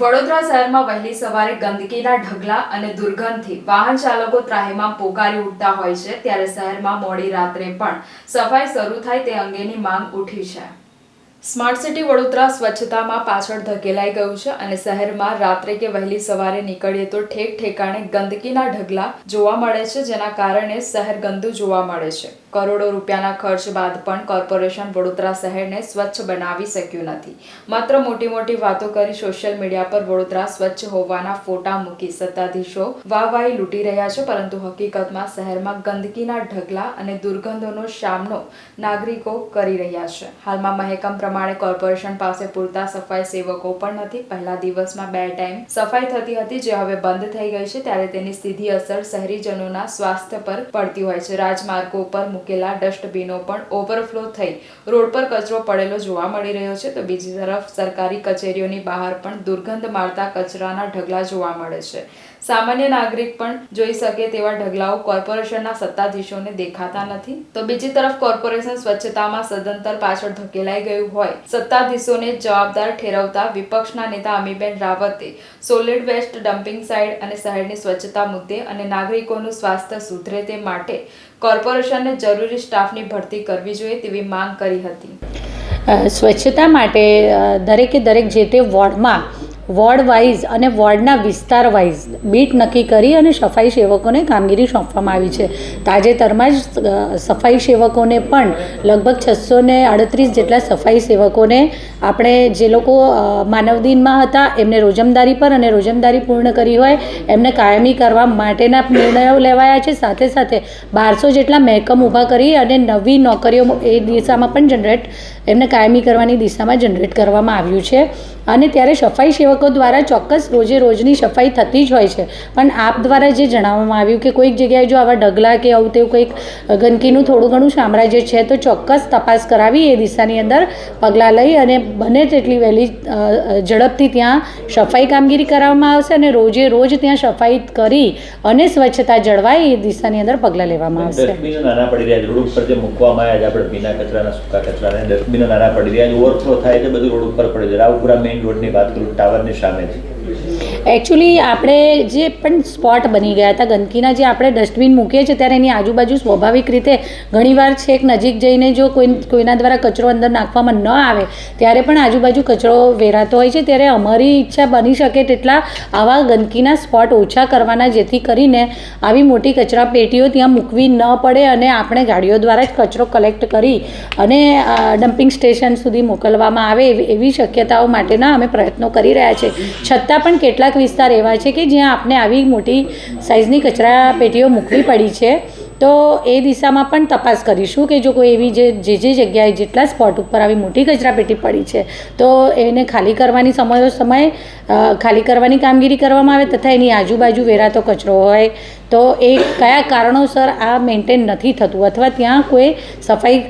વડોદરા શહેરમાં વહેલી સવારે ગંદકીના ઢગલા અને દુર્ગંધથી વાહન ચાલકો ત્રાહીમાં પોકારી ઉઠતા હોય છે, ત્યારે શહેરમાં મોડી રાત્રે પણ સફાઈ શરૂ થાય તે અંગેની માંગ ઉઠી છે. સ્માર્ટ સિટી વડોદરા સ્વચ્છતામાં પાછળ ધકેલાઈ ગયું છે અને શહેરમાં રાત્રે કે વહેલી સવારે નીકળીએ તો ઠેક ઠેકાણે ગંદકીના ઢગલા જોવા મળે છે, જેના કારણે શહેર ગંદુ જોવા મળે છે. કરોડો રૂપિયાના ખર્ચ બાદ પણ કોર્પોરેશન વડોદરા શહેરને સ્વચ્છ બનાવી શક્યું નથી. માત્ર મોટી મોટી વાતો કરી સોશિયલ મીડિયા પર વડોદરા સ્વચ્છ હોવાના ફોટા મૂકી સત્તાધીશો વાહવાહી લૂંટી રહ્યા છે, પરંતુ હકીકતમાં શહેરમાં ગંદકીના ઢગલા અને દુર્ગંધોનો સામનો નાગરિકો કરી રહ્યા છે. હાલમાં મહેકમ પ્રમાણે કોર્પોરેશન પાસે પૂરતા સફાઈ સેવકો પણ નથી. પહેલા દિવસમાં બે ટાઈમ સફાઈ થતી હતી, જે હવે બંધ થઈ ગઈ છે. ત્યારે તેની સીધી અસર શહેરીજનોના સ્વાસ્થ્ય પર પડતી હોય છે. રાજમાર્ગો પર મૂકેલા ડસ્ટબિનો પણ ઓવરફ્લો થઈ રોડ પર કચરો પડેલો જોવા મળી રહ્યો છે, તો બીજી તરફ સરકારી કચેરીઓની બહાર પણ દુર્ગંધ મારતા કચરાના ઢગલા જોવા મળે છે. સામાન્ય નાગરિક પણ જોઈ શકે તેવા ઢગલાઓ કોર્પોરેશનના સત્તાધીશોને દેખાતા નથી. તો બીજી તરફ કોર્પોરેશન સ્વચ્છતામાં સદંતર પાછળ ધકેલાઈ ગયું હોય, સત્તાધીશોને જવાબદાર ઠેરવતા વિપક્ષના નેતા અમીબેન રાવતે સોલિડ વેસ્ટ ડમ્પિંગ સાઇટ અને શહેરની સ્વચ્છતા મુદ્દે અને નાગરિકોનું સ્વાસ્થ્ય સુધરે તે માટે કોર્પોરેશનને જરૂરી સ્ટાફની ભરતી કરવી જોઈએ તેવી માંગ કરી હતી. સ્વચ્છતા માટે દરેકે દરેક જે તે વોર્ડમાં વોર્ડ વાઇઝ અને વોર્ડના વિસ્તાર વાઇઝ બીટ નક્કી કરી અને સફાઈ સેવકોને કામગીરી સોંપવામાં આવી છે. તાજેતરમાં જ સફાઈ સેવકોને પણ લગભગ છસો ને અડત્રીસ જેટલા સફાઈ સેવકોને આપણે જે લોકો માનવ દિનમાં હતા, એમને રોજમદારી પર અને રોજમદારી પૂર્ણ કરી હોય, એમને કાયમી કરવા માટેના નિર્ણયો લેવાયા છે. સાથે સાથે બારસો જેટલા મહેકમ ઊભા કરી અને નવી નોકરીઓ એ દિશામાં પણ જનરેટ, એમને કાયમી કરવાની દિશામાં જનરેટ કરવામાં આવ્યું છે. અને ત્યારે સફાઈ સેવકો દ્વારા ચોક્કસ રોજે રોજની સફાઈ થતી જ હોય છે. પણ આપ દ્વારા જે જણાવવામાં આવ્યું કે કોઈક જગ્યાએ જો આવા ઢગલા કે આવું તેવું કંઈક ગંદકીનું થોડું ઘણું સામ્રાજ્ય છે, તો ચોક્કસ તપાસ કરાવી એ દિશાની અંદર પગલાં લઈ અને બને તેટલી વહેલી ઝડપથી ત્યાં સફાઈ કામગીરી કરવામાં આવશે અને રોજે રોજ ત્યાં સફાઈ કરી અને સ્વચ્છતા જળવાય એ દિશાની અંદર પગલાં લેવામાં આવશે. ડસ્ટબિનો નાના પડી રહ્યા રોડ ઉપર જે મૂકવામાં આવ્યા છે, આપણે ભીના કચરાના, સૂકા કચરાને ડસ્ટબિનો નાના પડી રહ્યા ઓવરફ્લો થાય છે, બધું રોડ ઉપર પડે છે. રાવપુરા મેઇન રોડની વાત કરું ટાવરની સામે છે એકચ્યુઅલી આપણે જે પણ સ્પોટ બની ગયા હતા, ગંદકીના જે આપણે ડસ્ટબિન મૂકીએ છીએ, ત્યારે એની આજુબાજુ સ્વાભાવિક રીતે ઘણીવાર છેક નજીક જઈને જો કોઈ, કોઈના દ્વારા કચરો અંદર નાખવામાં ન આવે, ત્યારે પણ આજુબાજુ કચરો વેરાતો હોય છે. ત્યારે અમારી ઈચ્છા બની શકે તેટલા આવા ગંદકીના સ્પોટ ઓછા કરવાના, જેથી કરીને આવી મોટી કચરા પેટીઓ ત્યાં મૂકવી ન પડે અને આપણે ગાડીઓ દ્વારા જ કચરો કલેક્ટ કરી અને ડમ્પિંગ સ્ટેશન સુધી મોકલવામાં આવે એવી શક્યતાઓ માટેના અમે પ્રયત્નો કરી રહ્યા છીએ. છતાં પણ કેટલાક વિસ્તાર એવા છે કે જ્યાં આપણે આવી મોટી સાઇઝની કચરા પેટીઓ મૂકવી પડી છે. તો એ દિશામાં પણ તપાસ કરીશું કે જો કોઈ એવી જે જે જે જગ્યાએ જેટલા સ્પોટ ઉપર આવી મોટી કચરા પેટી પડી છે, તો એને ખાલી કરવાની સમયો, સમય ખાલી કરવાની કામગીરી કરવામાં આવે તથા એની આજુબાજુ વેરાતો કચરો હોય, તો એ કયા કારણોસર આ મેન્ટેન નથી થતું અથવા ત્યાં કોઈ સફાઈ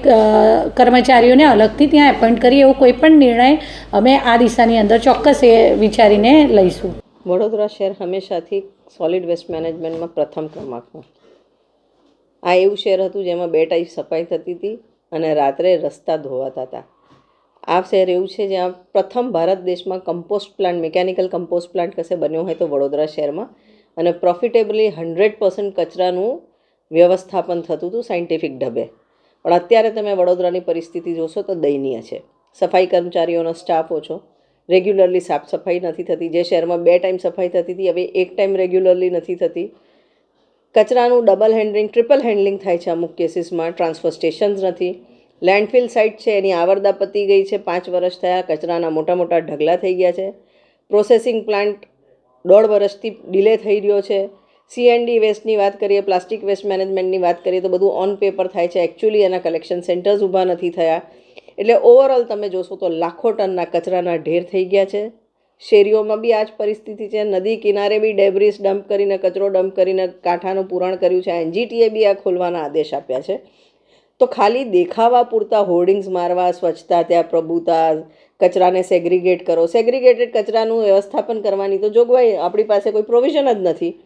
કર્મચારીઓને અલગથી ત્યાં એપોઇન્ટ કરી એવો કોઈ પણ નિર્ણય અમે આ દિશાની અંદર ચોક્કસ એ વિચારીને લઈશું. વડોદરા શહેર હંમેશાથી સોલિડ વેસ્ટ મેનેજમેન્ટમાં પ્રથમ ક્રમાંકનું. આ એવું શહેર હતું જેમાં બે ટાઈપ સફાઈ થતી હતી અને રાત્રે રસ્તા ધોવાતા હતા. આ શહેર એવું છે જ્યાં પ્રથમ ભારત દેશમાં compost plant mechanical compost plant કશે બન્યો હોય તો વડોદરા શહેરમાં અને પ્રોફિટેબલી હંડ્રેડ પર્સન્ટ કચરાનું વ્યવસ્થાપન થતું હતું સાયન્ટિફિક ઢબે. પણ અત્યારે તમે વડોદરાની પરિસ્થિતિ જોશો તો દયનીય છે. સફાઈ કર્મચારીઓનો સ્ટાફ ઓછો રેગ્યુલરલી સાફ સફાઈ નથી થતી. જે શહેરમાં બે ટાઈમ સફાઈ થતી હતી, હવે એક ટાઈમ રેગ્યુલરલી નથી થતી. કચરાનું ડબલ હેન્ડલિંગ ટ્રિપલ હેન્ડલિંગ થાય છે અમુક કેસીસમાં. ટ્રાન્સફર સ્ટેશન્સ નથી. લેન્ડફિલ સાઇટ છે, એની આવરદા પતી ગઈ છે. પાંચ વર્ષ થયા, કચરાના મોટા મોટા ઢગલા થઈ ગયા છે. પ્રોસેસિંગ પ્લાન્ટ દોઢ વર્ષથી ડિલે થઈ રહ્યો છે. સીએનડી વેસ્ટની વાત કરીએ પ્લાસ્ટિક વેસ્ટ મેનેજમેન્ટની વાત કરીએ, તો બધું ઓન પેપર થાય છે. એકચ્યુઅલી એના કલેક્શન સેન્ટર્સ ઊભા નથી થયા. એટલે ઓવરઓલ તમે જોશો તો લાખો ટનના કચરાના ઢેર થઈ ગયા છે. શેરીઓમાં બી આ જ પરિસ્થિતિ છે. નદી કિનારે બી ડેબ્રિસ ડમ્પ કરીને, કચરો ડમ્પ કરીને કાંઠાનું પૂરણ કર્યું છે. એનજીટીએ બી આ ખોલવાના આદેશ આપ્યા છે. તો ખાલી દેખાવા પૂરતા હોર્ડિંગ્સ મારવા, સ્વચ્છતા, ત્યાં પ્રભુતા, કચરાને સેગ્રીગેટ કરો. સેગ્રીગેટેડ કચરાનું વ્યવસ્થાપન કરવાની તો જોગવાઈ, આપણી પાસે કોઈ પ્રોવિઝન જ નથી.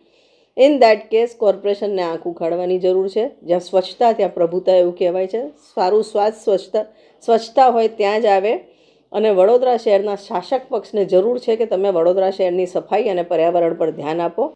ઇન દેટ કેસ કોર્પોરેશનને આંખ ઉખાડવાની જરૂર છે. જ્યાં સ્વચ્છતા, ત્યાં પ્રભુતા એવું કહેવાય છે. સારું સ્વાદ, સ્વચ્છતા. સ્વચ્છતા હોય ત્યાં જ આવે. અને વડોદરા શહેરના શાસક પક્ષને જરૂર છે કે તમે વડોદરા શહેરની સફાઈ અને પર્યાવરણ પર ધ્યાન આપો.